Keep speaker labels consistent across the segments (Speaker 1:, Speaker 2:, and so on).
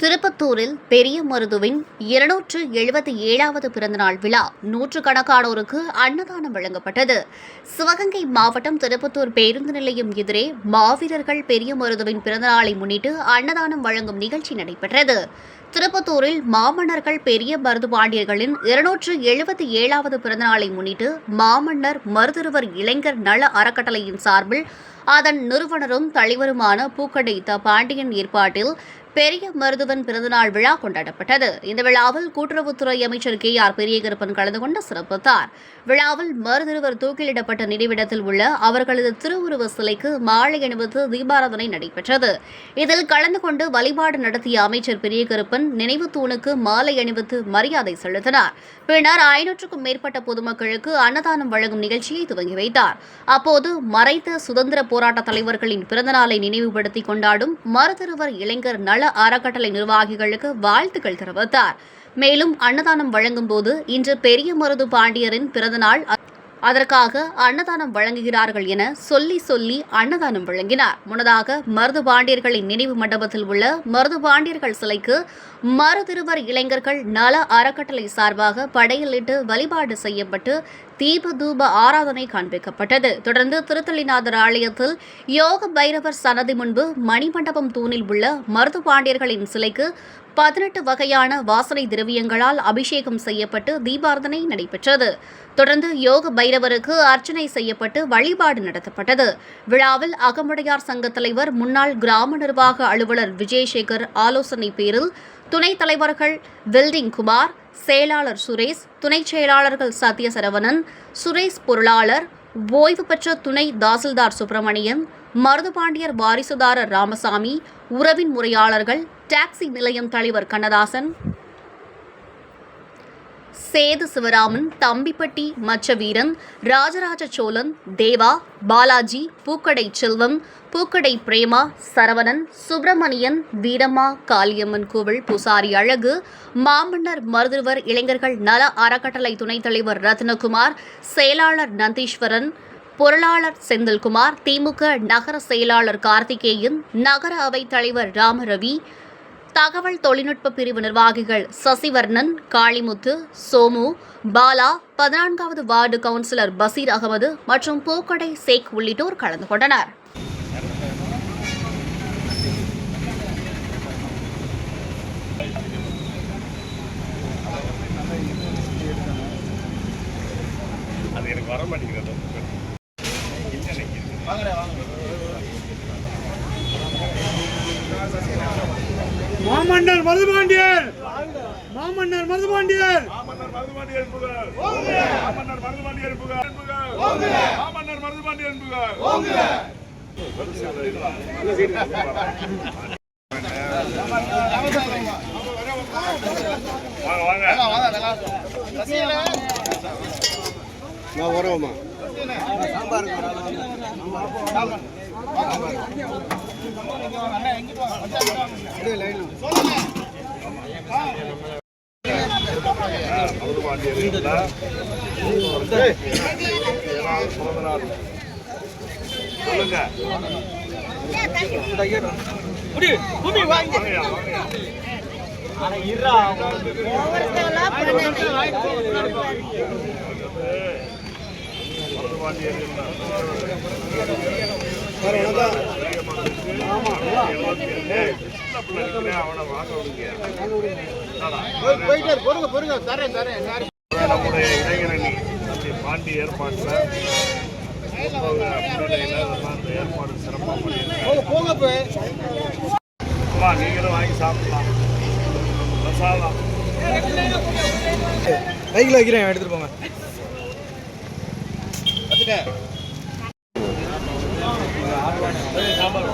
Speaker 1: திருப்பத்தூரில் பெரிய மருதுவின் இருநூற்று எழுபத்தி ஏழாவது பிறந்தநாள் விழா நூற்றுக்கணக்கானோருக்கு அன்னதானம் வழங்கப்பட்டது. சிவகங்கை மாவட்டம் திருப்பத்தூர் பேருந்து நிலையம் எதிரே மாவீரர்கள் பெரிய மருதுவின் பிறந்தநாளை முன்னிட்டு அன்னதானம் வழங்கும் நிகழ்ச்சி நடைபெற்றது. திருப்பத்தூரில் மாமன்னர்கள் பெரிய மருதுபாண்டியர்களின் இருநூற்று எழுபத்தி ஏழாவது பிறந்தநாளை முன்னிட்டு மாமன்னர் மருதுருவர் இளைஞர் நல அறக்கட்டளையின் சார்பில் அதன் நிறுவனரும் தலைவருமான பூக்கடை த பாண்டியன் ஏற்பாட்டில் பெரிய மருதுவன் பிறந்தநாள் விழா கொண்டாடப்பட்டது. இந்த விழாவில் கூட்டுறவுத்துறை அமைச்சர் கே ஆர் பெரியகருப்பன் கலந்து கொண்டு சிறப்பித்தார் விழாவில் மருதிருவர் தூக்கிலிடப்பட்ட நினைவிடத்தில் உள்ள அவர்களது திருவுருவ சிலைக்கு மாலை அணிவித்து தீபாராதனை நடைபெற்றது. இதில் கலந்து கொண்டு வழிபாடு நடத்திய அமைச்சர் பெரியகருப்பன் நினைவு தூணுக்கு மாலை அணிவித்து மரியாதை செலுத்தினார். பின்னர் ஐநூற்றுக்கும் மேற்பட்ட பொதுமக்களுக்கு அன்னதானம் வழங்கும் நிகழ்ச்சியை துவங்கி வைத்தார். அப்போது மறைத்த சுதந்திர போராட்ட தலைவர்களின் பிறந்தநாளை நினைவுபடுத்தி கொண்டாடும் மருதிருவர் இளைஞர் நல அறக்கட்டளை நிர்வாகிகளுக்கு வாழ்த்துக்கள் தெரிவித்தார். மேலும் அன்னதானம் வழங்கும் போது இன்று பெரிய மருது பாண்டியரின் பிறந்தநாள். அதற்காக அன்னதானம் வழங்குகிறார்கள் என சொல்லி சொல்லி அன்னதானம் வழங்கினார். முன்னதாக மருது பாண்டியர்களின் நினைவு மண்டபத்தில் உள்ள மருது பாண்டியர்கள் சிலைக்கு மருதிருவர் இளைஞர்கள் நல அறக்கட்டளை சார்பாக படையலிட்டு வழிபாடு செய்யப்பட்டு தீப தூப ஆராதனை காண்பிக்கப்பட்டது. தொடர்ந்து திருத்தலிநாதர் ஆலயத்தில் யோக பைரவர் சன்னதி முன்பு மணிமண்டபம் தூணில் உள்ள மருது பாண்டியர்களின் சிலைக்கு பதினெட்டு வகையான வாசனை திரவியங்களால் அபிஷேகம் செய்யப்பட்டு தீபார்த்தனை நடைபெற்றது. தொடர்ந்து யோக பைரவருக்கு அர்ச்சனை செய்யப்பட்டு வழிபாடு நடத்தப்பட்டது. விழாவில் அகமுடையார் சங்க தலைவர் முன்னாள் கிராம நிர்வாக அலுவலர் விஜயசேகர் ஆலோசனை பேரில் துணைத் தலைவர்கள் வில்டிங் குமார் செயலாளர் சுரேஷ் துணைச் செயலாளர்கள் சத்ய சரவணன் சுரேஷ் பொருளாளர் ஓய்வு பெற்ற துணை தாசில்தார் சுப்பிரமணியன் மருதுபாண்டியர் வாரிசுதாரர் ராமசாமி உறவின் முறையாளர்கள் டாக்ஸி நிலையம் தலைவர் கண்ணதாசன் சேது சிவராமன் தம்பிப்பட்டி மச்சவீரன் ராஜராஜ சோழன் தேவா பாலாஜி பூக்கடை செல்வம் பூக்கடை பிரேமா சரவணன் சுப்பிரமணியன் வீரம்மா காளியம்மன் கோவில் பூசாரி அழகு மாமன்னர் மருதுவர் இளைஞர்கள் நல அறக்கட்டளை துணைத் தலைவர் ரத்னகுமார் செயலாளர் நந்தீஸ்வரன் பொருளாளர் செந்தில்குமார் திமுக நகர செயலாளர் கார்த்திகேயன் நகர அவைத் தலைவர் ராமரவி தகவல் தொழில்நுட்ப பிரிவு நிர்வாகிகள் சசிவர்ணன் காளிமுத்து சோமு பாலா பதினான்காவது வார்டு கவுன்சிலர் பசீர் அகமது மற்றும் பூக்கடை சேக் உள்ளிட்டோர் கலந்து கொண்டனர்.
Speaker 2: அது எனக்கு வர மாட்டேங்கிறது இல்லை எனக்கு.
Speaker 3: மாமன்னர் மருதுபாண்டியர் மாமன்னர் மருதுபாண்டியர்
Speaker 2: மாமன்னர் மருதுபாண்டியர் புகழ். மாமன்னர் மருதுபாண்டியர் புகழ். புகழ். மாமன்னர் மருதுபாண்டியர் புகழ். வாங்க வாங்க
Speaker 3: நான் வரவுமா
Speaker 2: மருதுபாண்டியர் இருந்தா, ஏழாவது போயிட்டே
Speaker 3: பொறுங்க பொறுங்க தரேன் தரேன்
Speaker 2: நம்முடைய இளைஞரணி பாண்டி ஏற்பாட்டில் ஏற்பாடு சிறப்பாக
Speaker 3: போங்க. போய்
Speaker 2: நீங்களும் வாங்கி சாப்பிடலாம் பிரசாதம்
Speaker 3: பைக்கில் வைக்கிறேன் எடுத்துகிட்டு போங்க சாம்பார்.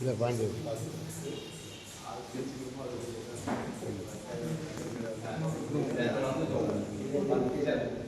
Speaker 2: இல்லை பாண்டி Thank you.